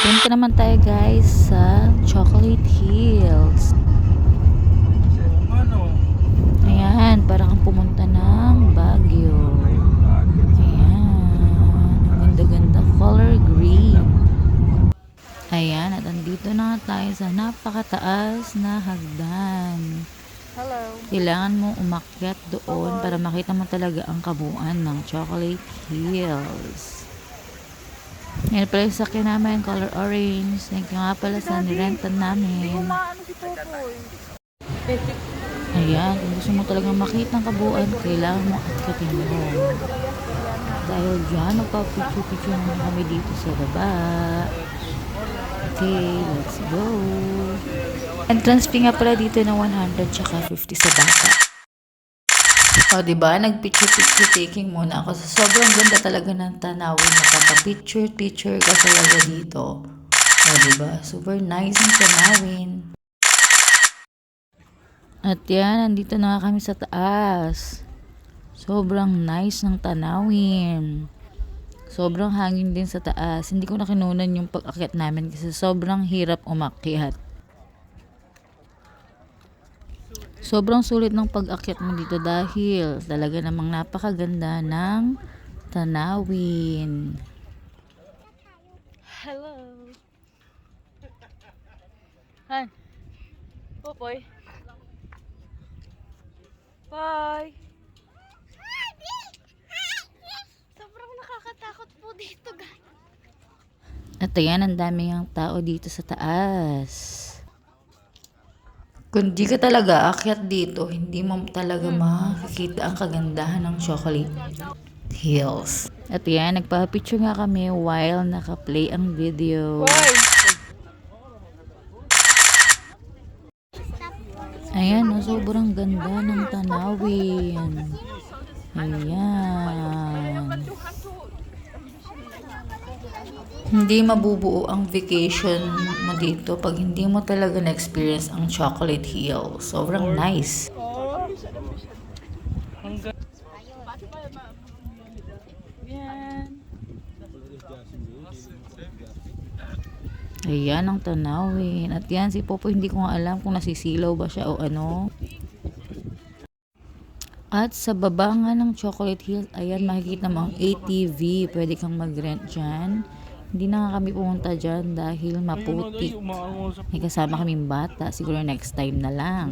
Punta naman tayo guys sa Chocolate Hills. Ano? Ayan, parang kang pumunta ng Baguio. Ayan, ang ganda-ganda color green. Ayan, at andito na tayo sa napakataas na hagdan. Hello. Kailangan mo umakyat doon para makita mo talaga ang kabuuan ng Chocolate Hills. Yan pala yung sakyan namin, color orange. Thank you nga pala sa nirentan namin. Ayan, kung gusto mo talagang makita ang kabuuan, kailangan mo atkatin mo. Dahil dyan, magpapicture-picture naman kami dito sa baba. Okay, let's go. Entrance fee nga pala dito na 100 tsaka 50 sa bata. O, diba? Nag-picture-picture taking muna ako. So, sobrang ganda talaga ng tanawin. Nakapapicture-picture ka talaga dito. O, diba? Super nice ang tanawin. At yan, nandito na kami sa taas. Sobrang nice ng tanawin. Sobrang hangin din sa taas. Hindi ko na kinunan yung pag-akyat namin kasi sobrang hirap umakyat. Sobrang sulit ng pag-akyat mo dito dahil talaga namang napakaganda ng tanawin. Hello. Han. Popoy. Bye. Sobrang nakakatakot po dito, guys. At ayan, ang dami ang tao dito sa taas. Kung di ka talaga akyat dito, hindi mo talaga makikita ang kagandahan ng chocolate hills. At yan, nagpa-picture nga kami while naka-play ang video. Ayan, no, sobrang ganda ng tanawin. Ayan. Hindi mabubuo ang vacation mo dito pag hindi mo talaga na-experience ang Chocolate Hill. Sobrang nice. Yan. Ayan ang tanawin. At yan, si Popo hindi ko nga alam kung nasisilaw ba siya o ano. At sa baba nga ng Chocolate Hill, ayan makikita mo ang ATV. Pwede kang mag-rent dyan. Hindi na kami pumunta dyan dahil maputik. May kasama kaming bata. Siguro next time na lang.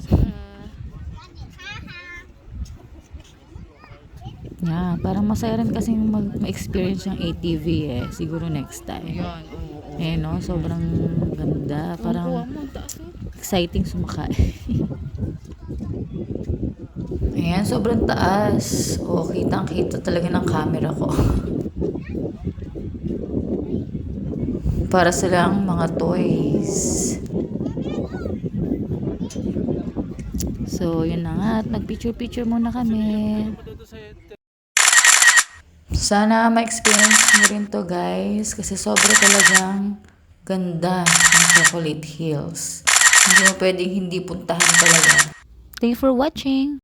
Yeah, parang masaya rin kasi mag- ma-experience yung ATV eh. Siguro next time. Eh no, sobrang ganda. Parang oh. exciting sumakay. Ayan, sobrang taas. O, kitang kita talaga ng camera ko. Para silang mga toys. So, yun na nga. At nag-picture-picture muna kami. Sana ma-experience nyo rin to guys. Kasi sobra talagang ganda ng Chocolate Hills. Hindi mo pwedeng hindi puntahan talaga. Thank you for watching.